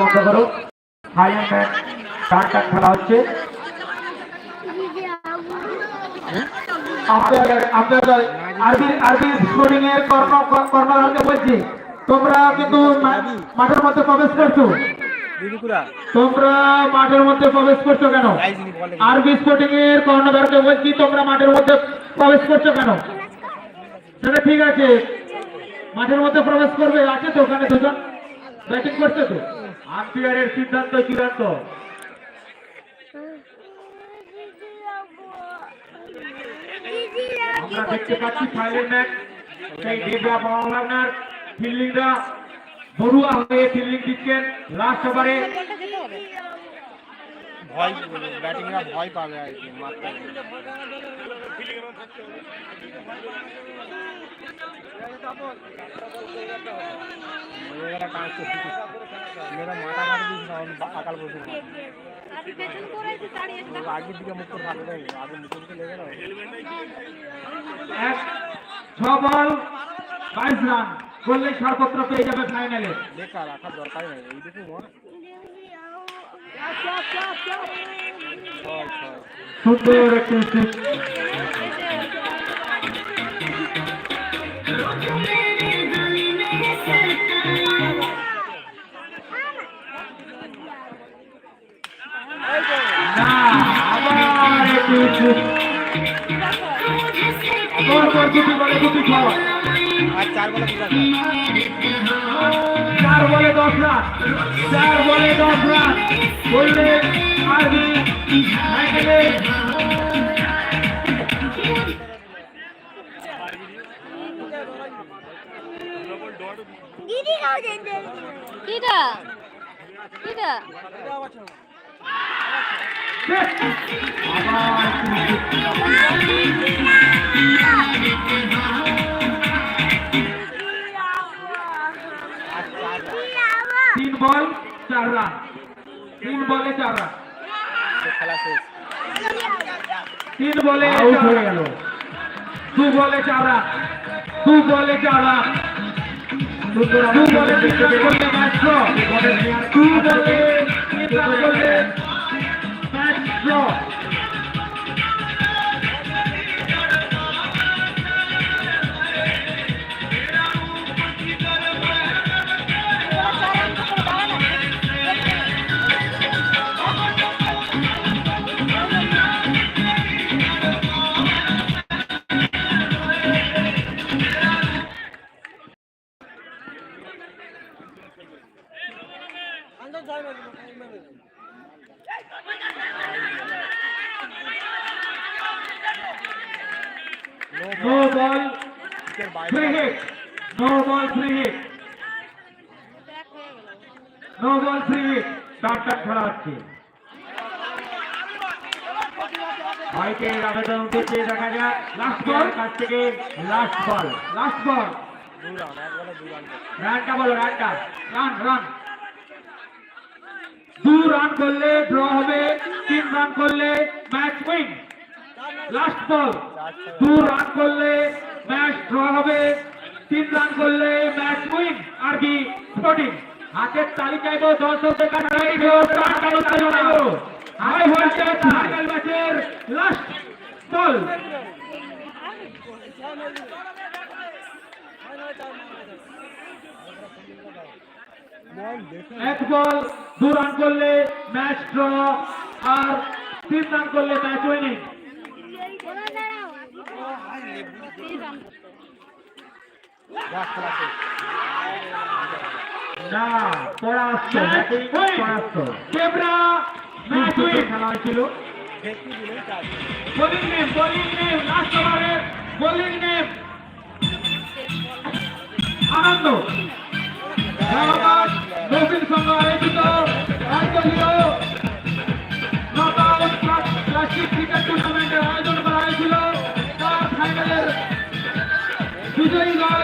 বন্ধ করো। High and খেলা হচ্ছে? তোমরা মাঠের মধ্যে প্রবেশ করছ। কেন? আরবি স্পোর্টিং এর কর্ণধারকে বলছি তোমরা মাঠের মধ্যে প্রবেশ করছ কেন? সেটা ঠিক আছে। মাঠের মধ্যে প্রবেশ করবে আছে তো ওখানে দুজন? ব্যাটিং করছে তো? আম্পায়ারের সিদ্ধান্ত চূড়ান্ত। আমরা দেখতে পাচ্ছি ম্যাচ সেই দেবরা বাংলার ফিল্ডিংরা বড়ুয়া হয়ে ফিল্ডিং দিচ্ছেন। লাস্ট ওভারে ভয় ব্যাটিংরা ভয় পাবে আর কি মারতে মেয়েরা কাঁদছে মেয়েরা মাথা কাটে দিয়েছে আকাল বসে আগের দিকে মুখ করে থাকবে আগে মুখের দিকে লেগে না ছ বল বাইশ রান করলে সর্বত্র পেয়ে যাবে ফাইনালে বেকার রাখার দরকার নেই। এইটুকু মন সুন্দর একটি six। না আবার একটি six। পরপর দুটি বলে দুটি ছয় আর চার বলে দুটা চার বলে দশ রান চার বলে দশ রান করলে আরবি কিটা? কিটা? আবার বল চার রান। তিন বলে চার রান। তিন বলে আউট হয়ে গেল। দু বলে চার রান। দু বলে চার রান। দু বলে তিন রান করলে ম্যাচ ড্র দু বলে তিন রান করলে match draw no ball free hit no ball free hit no ball free hit টাক খেলা হচ্ছে ভাইকের আবেদন উঠেছে দেখা যাক লাস্ট বল কাছ থেকে লাস্ট বল লাস্ট বল রানটা বলো রানটা রান রান দু রান করলে ড্র হবে, তিন রান করলে ম্যাচ উইন লাস্ট বল দু রান করলে ম্যাচ ড্র হবে, তিন রান করলে ম্যাচ উইন আর কি? স্পোর্টিং হাতের তালি চাইব দর্শক চাইব হাই বলছে ফাইনাল ম্যাচের লাস্ট বল দেখে এক বল দু রান করলে ম্যাচ ড্র আর তিন রান করলে ম্যাচ উইনিং না পরাস্ত পরাস্ত কেবরা ম্যাচ উইন খেলা হয়েছিল। Bowling name bowling name last ওভারের বোলিং নেম আনন্দ। নবাব নবীর সঙ্গে আয়োজিত। আঞ্চলীয় নবাব ক্লাসিক ক্রিকেট টুর্নামেন্টের আয়োজন করা হয়েছিল। তার ফাইনালের বিজয়ী দল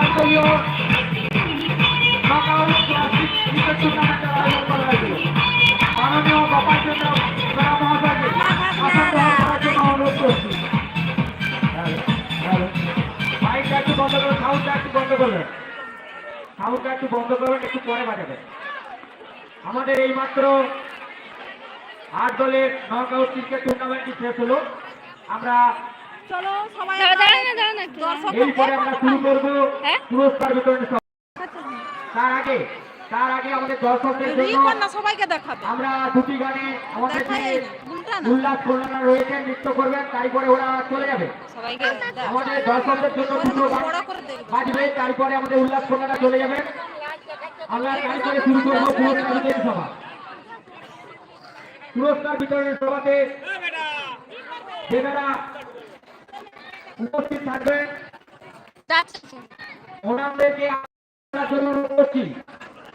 আন্তর্ীয় নকআউট ক্লাসিক ক্রিকেট টুর্নামেন্টের আয়োজন করা হয়েছে বন্ধ করবেন সাউন্ডটা বন্ধ করবেন সাউন্ডটা একটু বন্ধ আমাদের এই মাত্র আট দলের নক ক্রিকেট টুর্নামেন্টটি শেষ হলো আমরা চলো সবাই দাঁড়া দাঁড়া না দাঁড়া একটু। দর্শক এরপরে আমরা শুরু করব হ্যাঁ? পুরস্কার বিতরণ তার আগে তার আগে আমাদের দর্শকদের জন্য না সবাইকে দেখাবে। আমরা দুটি গানে আমাদের যে উল্লাস কন্যারা রয়েছে নৃত্য করবেন তারপরে ওরা চলে যাবে। সবাইকে আমাদের দর্শকদের জন্য দুটো গান বাজবে তারপরে আমাদের উল্লাস কন্যারা চলে যাবে। আমরা তারপরে শুরু করব পুরস্কার বিতরণ সভা। পুরস্কার বিতরণের সভাতে যেনারা উপস্থিত থাকবেন ওনাদেরকে জন্য করছি।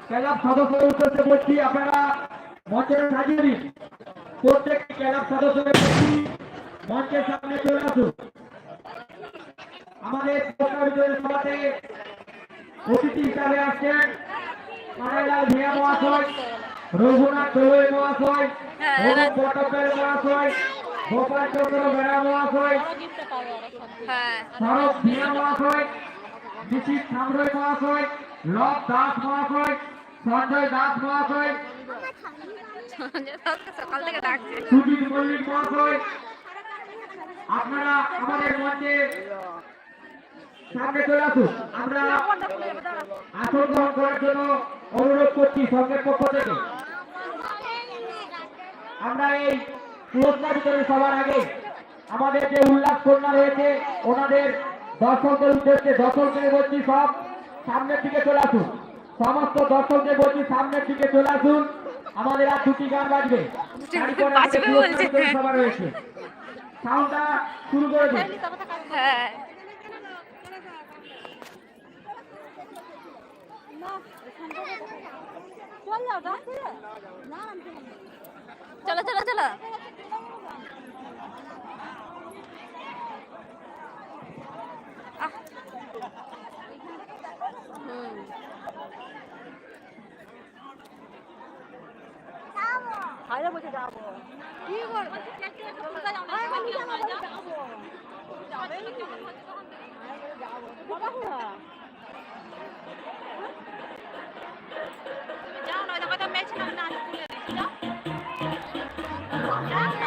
ক্লাব সদস্যদের উদ্দেশ্যে বলছি আপনারা মঞ্চে সাজিয়ে দিন প্রত্যেকটি ক্লাব সদস্যদের বলছি মঞ্চের সামনে চলে আসুন। আমাদের সভাতে অতিথি হিসাবে আসছেন মারাইলাল ভিয়া মহাশয় রঘুনাথ দোলই মহাশয় অনুপ মহাশয় গোপাল চন্দ্র বেড়া মহাশয় শরৎ ভিয়া মহাশয় নিশিত সামরয় মহাশয় লব দাস মহাশয় সঞ্জয় দাস মহাশয় সকাল থেকে সুজিত মল্লিক মহাশয় আপনারা আমাদের মঞ্চে সামনে চলে আসুন আমরা আসন গ্রহণ করার জন্য অনুরোধ করছি সঙ্গের পক্ষ থেকে আমরা এই পুরস্কার বিতরণ সবার আগে আমাদের যে উল্লাস কন্যা রয়েছে ওনাদের দর্শকদের উদ্দেশ্যে দর্শকদের বলছি সব সামনের দিকে চলে আসুন। সমস্ত দর্শকদের বলছি সামনের দিকে চলে আসুন। আমাদের আর দুটি গান বাজবে। বিতরণ সভা রয়েছে। সাউন্ডটা শুরু করে দিন। হ্যাঁ। চলো চলো চলো। হুম। কি করব? যাও Yeah.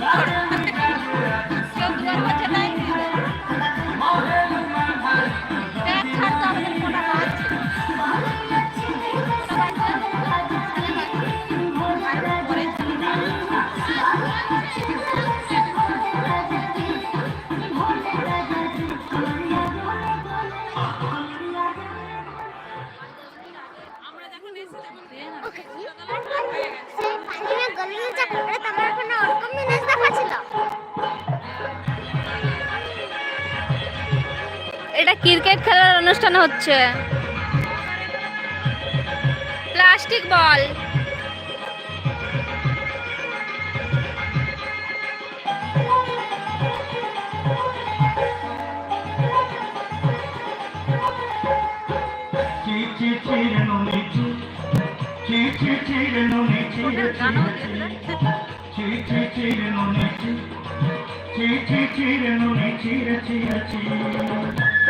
Yeah. ক্রিকেট খেলার অনুষ্ঠান হচ্ছে। Plastic ball. চিরে চিরে চিরে চিরে চিরে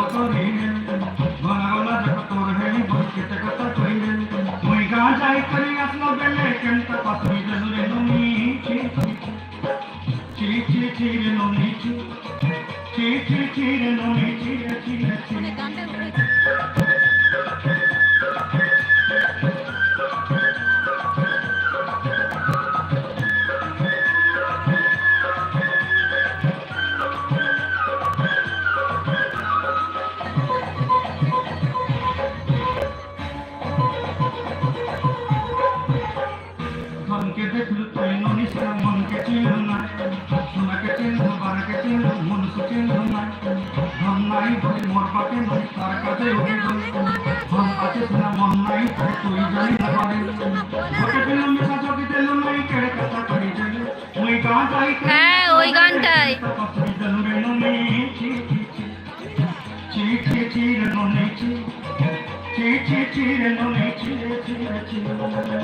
मकान नहीं है। চিনলে প্লুটো মনীষা মনকে চিনল না। সোনাকে চিনল বানাকে চিনল মনুষ্য চিনল না। ধন নাই ধরে মোর পাকে নাই তার কাছে ওকে ধন আছে সোনা মন নাই তাই তুই জানি না পারে। ওকে পেল মিশা চকি দিল নাই কেড়ে কথা করি দিল ওই গানটাই হ্যাঁ ওই গানটাই। চিঠি চির মনে চিঠি চির মনে চিঠি চির মনে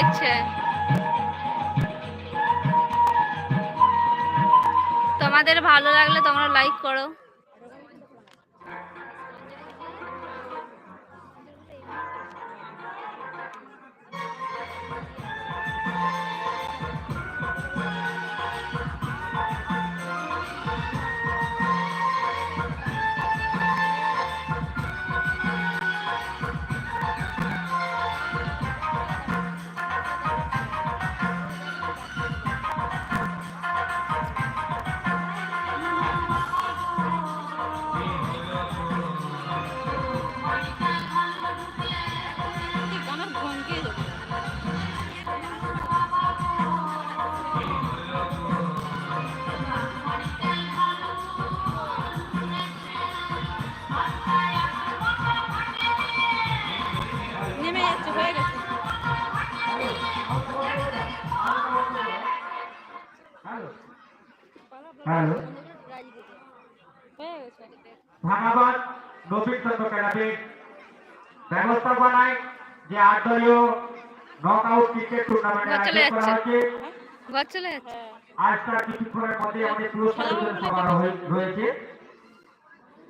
দেখছে। তোমাদের ভালো লাগলে তোমরা লাইক করো। নবীন চন্দ্র ব্যবস্থাপনায় যে আট দলীয় নক আউট ক্রিকেট টুর্নামেন্ট আয়োজন করা হ্যাঁ আজ তার কিছুক্ষণের মধ্যে আমাদের পুরস্কার সমারোহ রয়েছে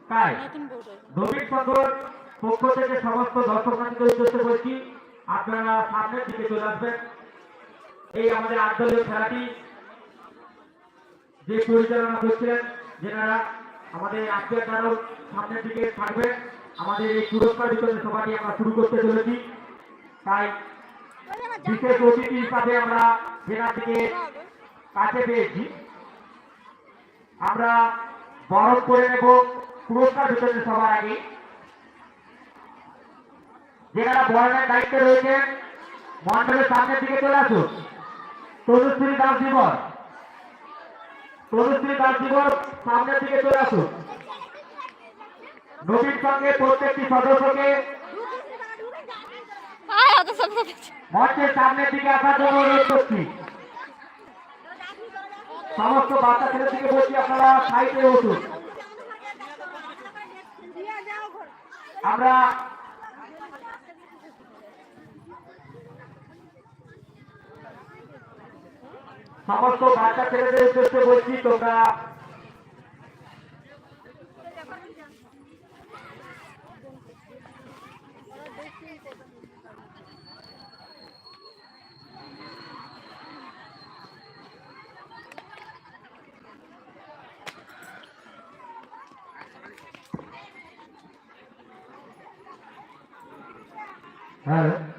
তাই বোর্ড চন্দ্রর পক্ষ থেকে সমস্ত দর্শকদের উদ্দেশ্যে বলছি আপনারা সামনের দিকে চলে আসবেন এই আমাদের আট দলীয় খেলাটি যে পরিচালনা করছিলেন, যেনারা আমাদের আজকের দ্বারাও সামনের দিকে থাকবেন আমাদের এই পুরস্কার বিতরণ সভাটি আমরা শুরু করতে চলেছি। তাই বিশেষ অতিথি হিসাবে আমরা যেনাটিকে কাছে পেয়েছি। আমরা বরণ করে নেব পুরস্কার বিতরণ সভার আগে। যেনারা বরণের দায়িত্বে রয়েছেন মন্ডলের সামনের দিকে চলে আসুন। তনুশ্রী দাস দিবস দাস দিবস সামনের দিকে চলে আসুন। নবীন সঙ্গে প্রত্যেকটি সদস্যকে মঞ্চের সামনের দিকে আসার জন্য অনুরোধ করছি। সমস্ত বাচ্চা ছেলের দিকে বলছি আপনারা সাইডে বসুন। আমরা সমস্ত বাচ্চা ছেলেদের উদ্দেশ্যে বলছি তোমরা। হ্যাঁ।